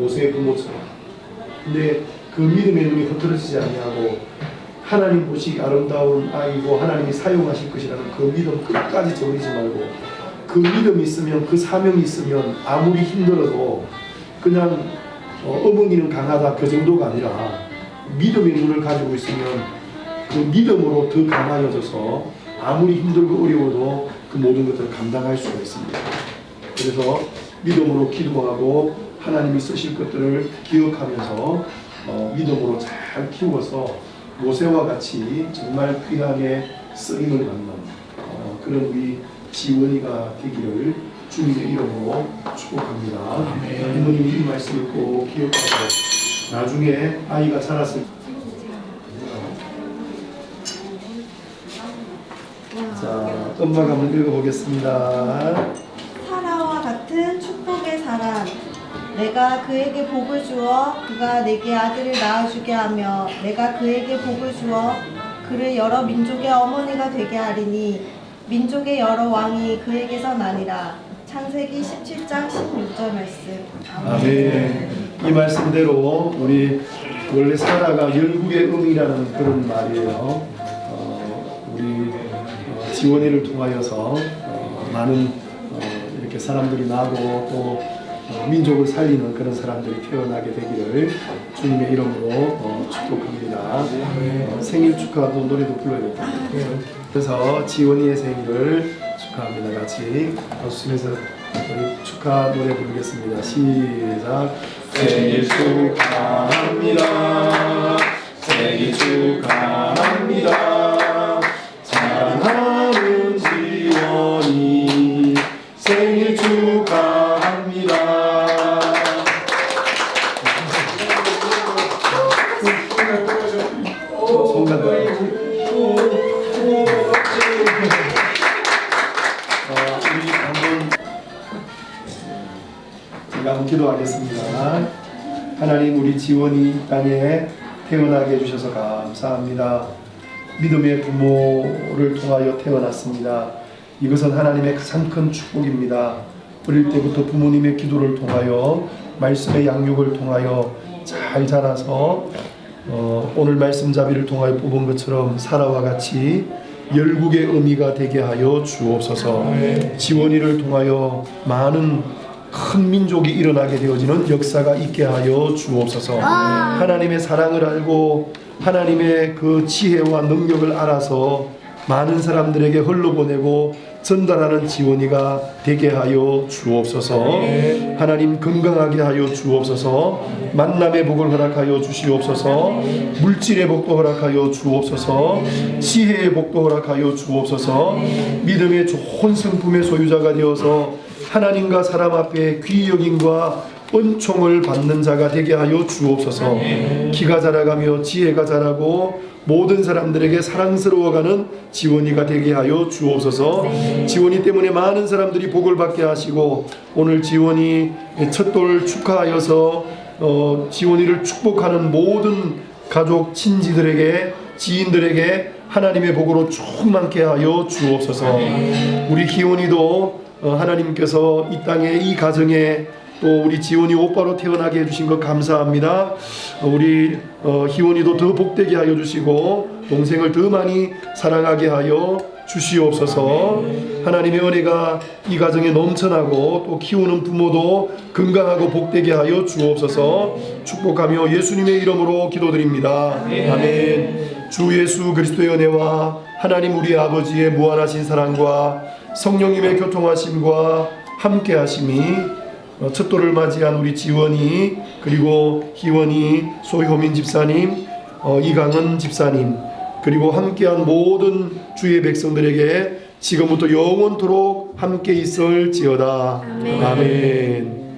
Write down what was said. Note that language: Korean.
모세의 부모처럼. 근데 그 믿음의 눈이 흐트러지지 아니하고 하나님 보시기 아름다운 아이고 하나님이 사용하실 것이라는 그 믿음 끝까지 저버리지 말고 그 믿음이 있으면 그 사명이 있으면 아무리 힘들어도 그냥 어, 어머니는 강하다 그 정도가 아니라 믿음의 눈을 가지고 있으면 그 믿음으로 더 강하여져서 아무리 힘들고 어려워도 그 모든 것들을 감당할 수가 있습니다. 그래서 믿음으로 기도하고 하나님이 쓰실 것들을 기억하면서 어, 믿음으로 잘 키워서 모세와 같이 정말 귀하게 쓰임을 받는 어, 그런 우리 지원이가 되기를 주님의 이름으로 축복합니다. 부모님이 이 말씀을 꼭 기억하고 나중에 아이가 자랐을 때 자, 엄마가 한번 읽어보겠습니다. 사라와 같은 축복의 사람 내가 그에게 복을 주어 그가 내게 아들을 낳아주게 하며 내가 그에게 복을 주어 그를 여러 민족의 어머니가 되게 하리니 민족의 여러 왕이 그에게서 나니라 창세기 17장 16절 말씀 아멘. 이 말씀대로 우리 원래 사라가 열국의 음이라는 그런 말이에요. 어, 우리 어, 지원이를 통하여서 어, 많은 어, 이렇게 사람들이 나고 또 어, 민족을 살리는 그런 사람들이 태어나게 되기를 주님의 이름으로 어, 축복합니다. 어, 생일 축하도 노래도 불러야겠다. 그래서 지원이의 생일을 축하합니다. 같이 박수 치면서 우리 축하 노래 부르겠습니다. 시작. 생일 축하합니다. 생일 축하합니다. 기도하겠습니다. 하나님 우리 지원이 이 땅에 태어나게 해주셔서 감사합니다. 믿음의 부모를 통하여 태어났습니다. 이것은 하나님의 가장 큰 축복입니다. 어릴 때부터 부모님의 기도를 통하여 말씀의 양육을 통하여 잘 자라서 어, 오늘 말씀 자비를 통하여 뽑은 것처럼 사라와 같이 열국의 의미가 되게 하여 주옵소서. 지원이를 통하여 많은 큰 민족이 일어나게 되어지는 역사가 있게 하여 주옵소서. 하나님의 사랑을 알고 하나님의 그 지혜와 능력을 알아서 많은 사람들에게 흘러보내고 전달하는 지원이가 되게 하여 주옵소서. 하나님 건강하게 하여 주옵소서. 만남의 복을 허락하여 주시옵소서. 물질의 복도 허락하여 주옵소서. 지혜의 복도 허락하여 주옵소서. 믿음의 좋은 성품의 소유자가 되어서 하나님과 사람 앞에 귀 여김과 은총을 받는 자가 되게 하여 주옵소서. 기가 자라가며 지혜가 자라고 모든 사람들에게 사랑스러워가는 지원이가 되게 하여 주옵소서. 지원이 때문에 많은 사람들이 복을 받게 하시고 오늘 지원이 첫돌 축하하여서 어, 지원이를 축복하는 모든 가족 친지들에게 지인들에게 하나님의 복으로 충만케 하여 주옵소서. 우리 기원이도 어, 하나님께서 이 땅에 이 가정에 또 우리 지원이 오빠로 태어나게 해주신 것 감사합니다. 어, 우리 어, 희원이도 더 복되게 하여 주시고 동생을 더 많이 사랑하게 하여 주시옵소서. 하나님의 은혜가 이 가정에 넘쳐나고 또 키우는 부모도 건강하고 복되게 하여 주옵소서. 축복하며 예수님의 이름으로 기도드립니다. 아멘. 주 예수 그리스도의 은혜와 하나님 우리 아버지의 무한하신 사랑과 성령님의 교통하심과 함께하심이 어, 첫 돌을 맞이한 우리 지원이 그리고 희원이 소효민 집사님 어, 이강은 집사님 그리고 함께한 모든 주의 백성들에게 지금부터 영원토록 함께 있을지어다 아멘.